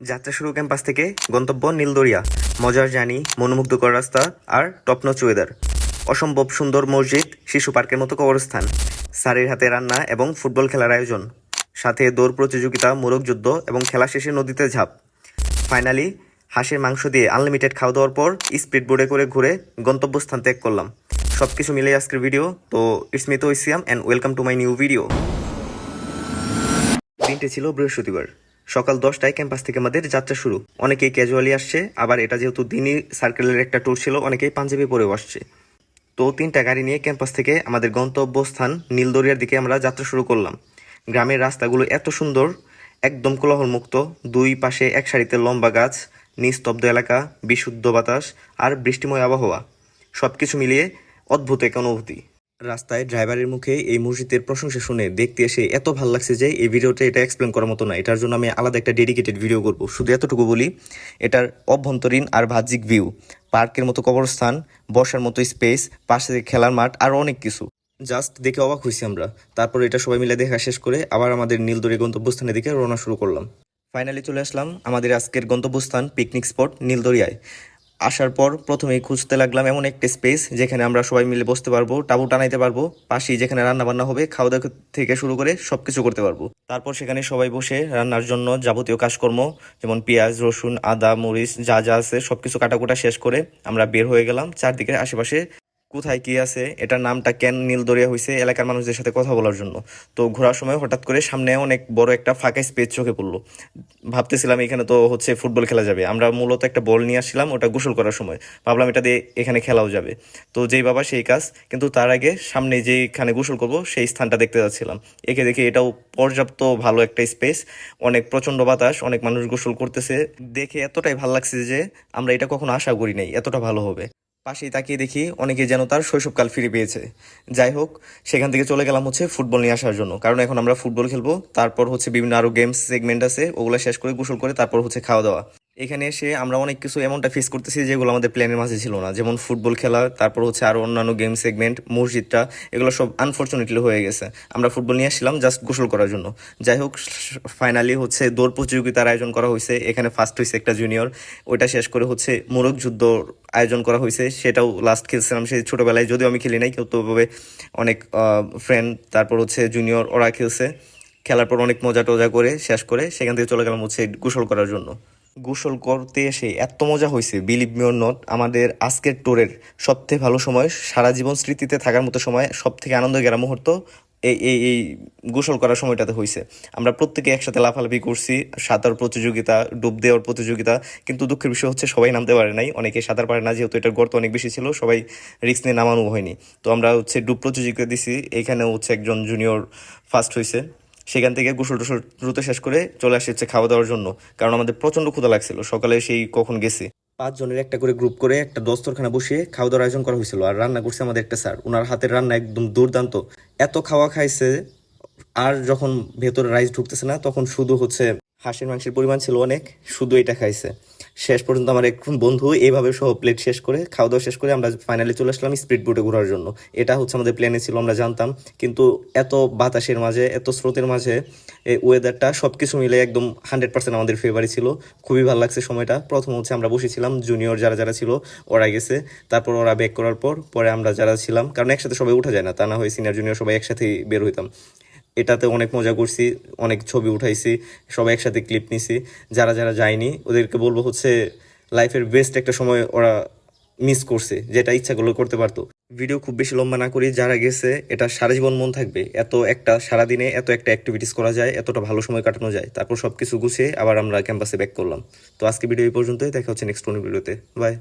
যাত্রা শুরু ক্যাম্পাস থেকে গন্তব্য নীলদরিয়া। মজার জানি মনোমুগ্ধকর রাস্তা আর টপনচ ওয়েদার অসম্ভব সুন্দর মসজিদ, শিশু পার্কের মতো কবরস্থান, স্যারের হাতে রান্না এবং ফুটবল খেলার আয়োজন, সাথে দৌড় প্রতিযোগিতা, মোরগ যুদ্ধ এবং খেলা শেষে নদীতে ঝাঁপ। ফাইনালি হাঁসের মাংস দিয়ে আনলিমিটেড খাওয়া দাওয়ার পর স্পিড বোর্ডে করে ঘুরে গন্তব্যস্থান ত্যাগ করলাম। সব কিছু মিলে আজকের ভিডিও তো ইটস মিতো ischium and welcome to my new video দিনটি ছিল বৃহস্পতিবার। সকাল দশটায় ক্যাম্পাস থেকে আমাদের যাত্রা শুরু। অনেকেই ক্যাজুয়ালি আসছে, আবার এটা যেহেতু দিনই সার্কেলের একটা ট্যুর ছিল, অনেকেই পাঞ্জাবি পরেও আসছে তো তিনটা গাড়ি নিয়ে ক্যাম্পাস থেকে আমাদের গন্তব্যস্থান নীলদরিয়ার দিকে আমরা যাত্রা শুরু করলাম। গ্রামের রাস্তাগুলো এত সুন্দর, একদম কোলাহলমুক্ত, দুই পাশে এক সারিতে লম্বা গাছ, নিস্তব্ধ এলাকা, বিশুদ্ধ বাতাস আর বৃষ্টিময় আবহাওয়া। সব কিছু মিলিয়ে অদ্ভুত এক অনুভূতি। রাস্তায় ড্রাইভারের মুখে এই মসজিদের প্রশংসা শুনে দেখতে এসে এত ভালো লাগছে যে এই ভিডিওটা এটা এক্সপ্লেন করার মতো না। এটার জন্য আমি আলাদা একটা ডেডিকেটেড ভিডিও করব। শুধু এতটুকু বলি, এটার অভ্যন্তরীণ আর বাহ্যিক ভিউ পার্কের মতো কবরস্থান, বসার মতো স্পেস পাশে খেলার মাঠ, আর অনেক কিছু। জাস্ট দেখে অবাক হয়েছি আমরা। তারপর এটা সবাই মিলে দেখা শেষ করে আবার আমাদের নীলদরি গন্তব্যস্থানের দিকে রওনা শুরু করলাম। ফাইনালি চলে আসলাম আমাদের আজকের গন্তব্যস্থান পিকনিক স্পট নীলদরিয়ায়। আসার পর প্রথমেই খুঁজতে লাগলাম এমন একটা স্পেস যেখানে আমরা সবাই মিলে বসতে পারব, টাবু টানাইতে পারব, পাশেই যেখানে রান্না বান্না হবে, খাওয়া দাওয়া থেকে শুরু করে সব কিছু করতে পারব। তারপর সেখানে সবাই বসে রান্নার জন্য যাবতীয় কাজকর্ম যেমন পেঁয়াজ, রসুন, আদা, মরিচ যা যা আছে সব কিছু কাটাকুটা শেষ করে আমরা বের হয়ে গেলাম। চারদিকে আশেপাশে কোথায় কি আছে, এটার নামটা কেন নীলদরিয়া হয়েছে এলাকার মানুষদের সাথে কথা বলার জন্য। তো ঘোরার সময় হঠাৎ করে সামনে অনেক বড় একটা ফাঁকা স্পেস চোখে পড়ল। ভাবতেছিলাম এখানে তো হচ্ছে ফুটবল খেলা যাবে। আমরা মূলত একটা বল নিয়ে আসছিলাম, ওটা গোসল করার সময়। ভাবলাম এটা দিয়ে এখানে খেলাও যাবে। তো যেই বাবা সেই কাজ, কিন্তু তার আগে সামনে যেখানে গোসল করব, সেই স্থানটা দেখতে যাচ্ছিলাম। একে দেখে এটাও পর্যাপ্ত ভালো একটা স্পেস অনেক প্রচণ্ড বাতাস, অনেক মানুষ গোসল করতেছে। দেখে এতটাই ভালো লাগছে যে আমরা এটা কখনো আশা করি নাই, এতটা ভালো হবে। পাশেই তাকিয়ে দেখি অনেকে যেন তার শৈশবকাল ফিরে পেয়েছে। যাই হোক, সেখান থেকে চলে গেলাম হচ্ছে ফুটবল নিয়ে আসার জন্য। কারণ এখন আমরা ফুটবল খেলব, তারপর হচ্ছে বিভিন্ন আরও গেমস সেগমেন্ট আছে, ওগুলো শেষ করে গোসল করে তারপর হচ্ছে খাওয়া দাওয়া এখানে এসে আমরা অনেক কিছু এমনটা ফেস করতেছি যেগুলো আমাদের প্ল্যানের মাঝে ছিল না। যেমন ফুটবল খেলা, তারপর হচ্ছে আরও অন্যান্য গেম সেগমেন্ট মসজিদটা, এগুলো সব আনফর্চুনেটলি হয়ে গেছে। আমরা ফুটবল নিয়ে আসছিলাম জাস্ট গোসল করার জন্য। যাই হোক ফাইনালি হচ্ছে দৌড় প্রতিযোগিতার আয়োজন করা হয়েছে। এখানে ফার্স্ট হয়েছে একটা জুনিয়র ওইটা শেষ করে হচ্ছে মোরগ যুদ্ধ আয়োজন করা হয়েছে। সেটাও লাস্ট খেলছিলাম সেই ছোটবেলায়, যদিও আমি খেলি নাই কিন্তু ওভাবে অনেক ফ্রেন্ড তারপর হচ্ছে জুনিয়র ওরা খেলছে। খেলার পর অনেক মজা টজা করে শেষ করে সেখান থেকে চলে গেলাম হচ্ছে গোসল করার জন্য। গোসল করতে এসে এত মজা হয়েছে বিলিভ মিওর নট আমাদের আজকের ট্যুরের সবথেকে ভালো সময়, সারা জীবন স্মৃতিতে থাকার মতো সময় সব থেকে আনন্দ গেরা মুহূর্ত এই এই এই গোসল করার সময়টাতে হয়েছে। আমরা প্রত্যেকে একসাথে লাফালাফি করছি, সাঁতার প্রতিযোগিতা, ডুব দেওয়ার প্রতিযোগিতা, কিন্তু দুঃখের বিষয় হচ্ছে সবাই নামতে পারে নাই, অনেকে সাঁতার পারে না, যেহেতু এটার গর্ত অনেক বেশি ছিল, সবাই রিস্ক নিয়ে নামানো হয়নি। তো আমরা হচ্ছে ডুব প্রতিযোগিতা দিছি এখানে হচ্ছে একজন জুনিয়র ফার্স্ট হয়েছে। সেখান থেকে গোসল টোসল দ্রুত শেষ করে চলে আসি হচ্ছে খাওয়া দাওয়ার জন্য, কারণ আমাদের প্রচণ্ড ক্ষুদা লাগছিল। সকালে সেই কখন গেছি। পাঁচজনের একটা করে গ্রুপ করে একটা দস্তরখানা বসিয়ে খাওয়া দাওয়ার আয়োজন করা হয়েছিল আর রান্না করছে আমাদের একটা স্যার। ওনার হাতের রান্না একদম দুর্দান্ত। এত খাওয়া খাইছে, আর যখন ভেতরে রাইস ঢুকতেছে না, তখন শুধু হচ্ছে হাঁসের মাংসের পরিমাণ ছিল অনেক, শুধু এটা খাইছে। শেষ পর্যন্ত আমার এক বন্ধু এইভাবে সহ প্লেট শেষ করে খাওয়া দাওয়া শেষ করে আমরা ফাইনালি চলে আসলাম স্পিড বোটে ঘোরার জন্য। এটা হচ্ছে আমাদের প্ল্যানে ছিল, আমরা জানতাম। কিন্তু এত বাতাসের মাঝে, এত স্রোতের মাঝে, এই ওয়েদারটা সব কিছু মিলে একদম হান্ড্রেড পার্সেন্ট আমাদের ফেভারি ছিল। খুবই ভালো লাগছে সময়টা। প্রথম হচ্ছে আমরা বসেছিলাম জুনিয়র যারা যারা ছিল, ওরা গেছে। তারপর ওরা ব্যাক করার পর, পরে আমরা যারা ছিলাম, কারণ একসাথে সবাই উঠা যায় না, তা না হয় সিনিয়র জুনিয়র সবাই একসাথেই বের হইতাম। এটাতে অনেক মজা করছি, অনেক ছবি উঠাইছি, সবাই একসাথে ক্লিপ নিছি। যারা যারা যায়নি, ওদেরকে বলব হচ্ছে লাইফের বেস্ট একটা সময় ওরা মিস করছে, যেটা ইচ্ছা করলে করতে পারতো। ভিডিও খুব বেশি লম্বা না করি, যারা গেছে, এটা সারা জীবন মন থাকবে। এত একটা সারাদিনে এত একটা অ্যাক্টিভিটিস করা যায়, এতটা ভালো সময় কাটানো যায়, তারপর সব কিছু গুছিয়ে আবার আমরা ক্যাম্পাসে ব্যাক করলাম। তো আজকে ভিডিও এই পর্যন্তই, দেখা হচ্ছে নেক্সট কোনো ভিডিওতে বাই